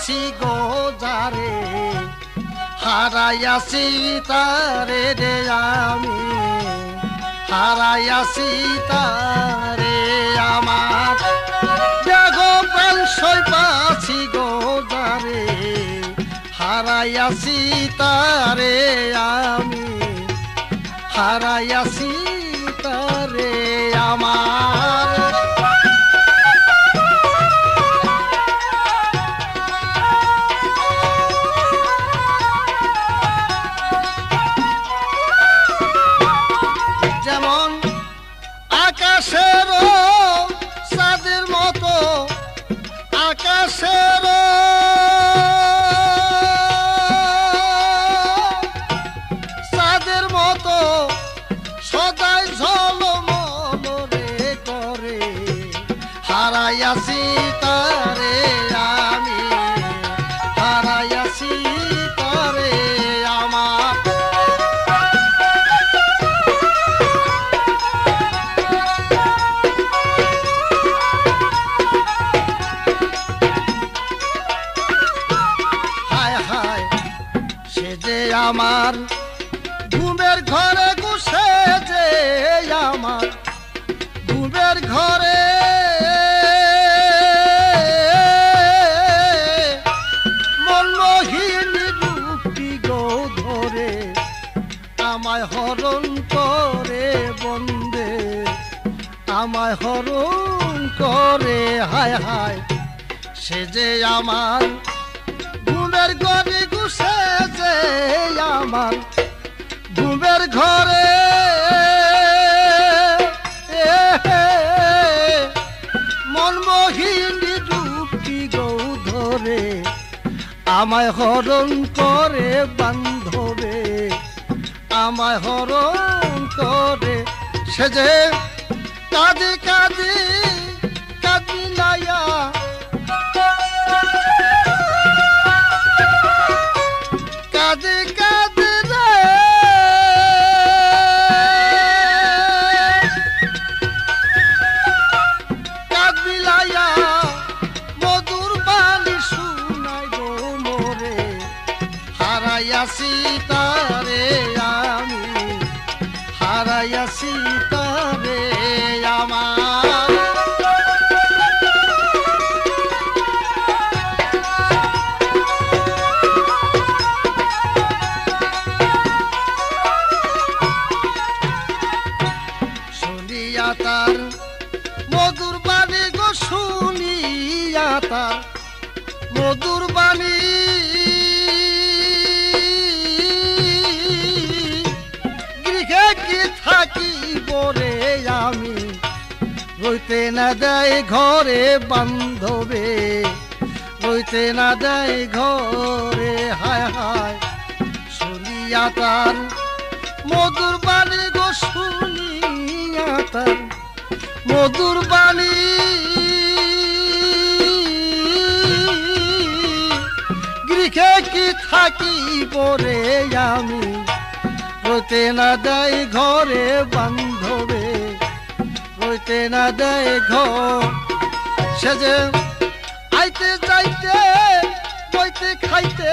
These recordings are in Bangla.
পাছি গো যারে, হারাইয়াছি তারে রে আমি। হারাইয়াছি তারে আমার। দেখো প্রাণ সই পাছি গো যারে, হারাইয়াছি তারে আমি। হারাইয়াছি তারে আমার। আকাশের সাদের মতো আকাশের সাদের মতো সদাই ঝল মনরে করে হারাইয়াছি তারে। আমার। ঘুমের ঘরে ঘুষে যে আমার। ঘুমের ঘরে ধরে আমায় হরণ করে বন্দে, আমায় হরণ করে, হায় হায়, সে যে আমার। ঘরে ঘুষে যে আমার ঘুমের ঘরে। আমায় হরণ করে বান্ধবে আমায় হরণ করে সে যে কাঁদে কাঁদি তার মধুর বাণী। গৃহে কি থাকি বরে আমি? রইতে না দেয় ঘরে বান্ধবে, রইতে না দেয় ঘরে, হায় হায়। শুনিয়া তার মধুর বাণী গো, শুনিয়া তার মধুর বাণী কি করে আমি। রইতে না দেয় ঘরে বান্ধবে, রইতে না দেয় ঘর। সে যে আইতে যাইতে, বইতে খাইতে।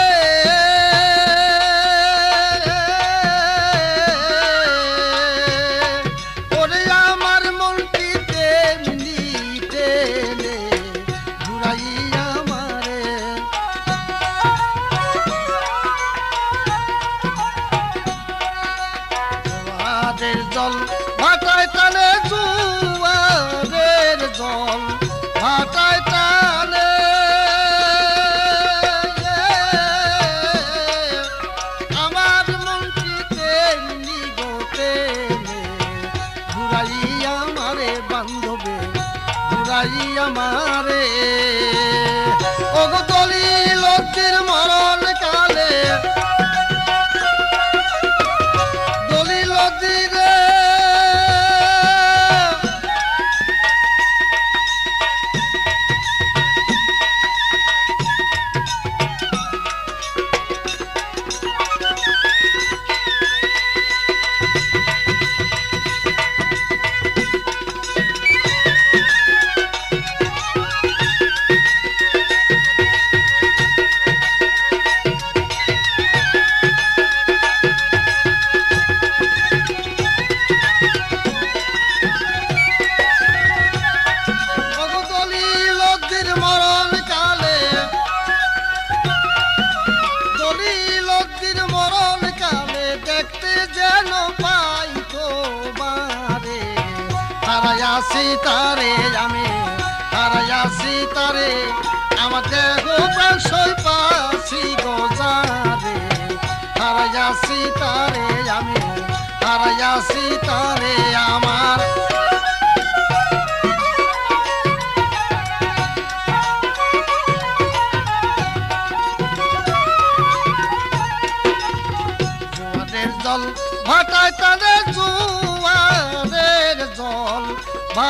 হারাইয়াছি তারে আমি হারাইয়াছি তারে। আমার দেহ সই পাছি গজারে তারে আমি হারাইয়াছি তারে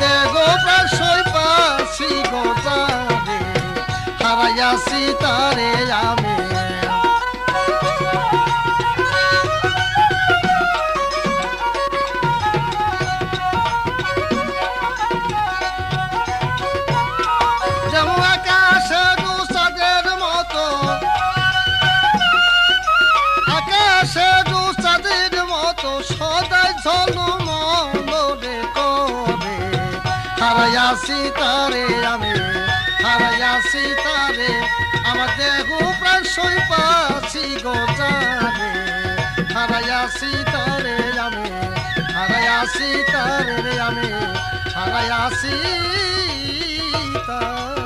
দেহ প্রায় সই পাছি গোজারে হারাইয়াছি তারে আমি দেহু প্রাণসই পাছি গোচারে হারায়াসি তরে আমি হারায়াসি তরে আমি হারায়াসি তরে।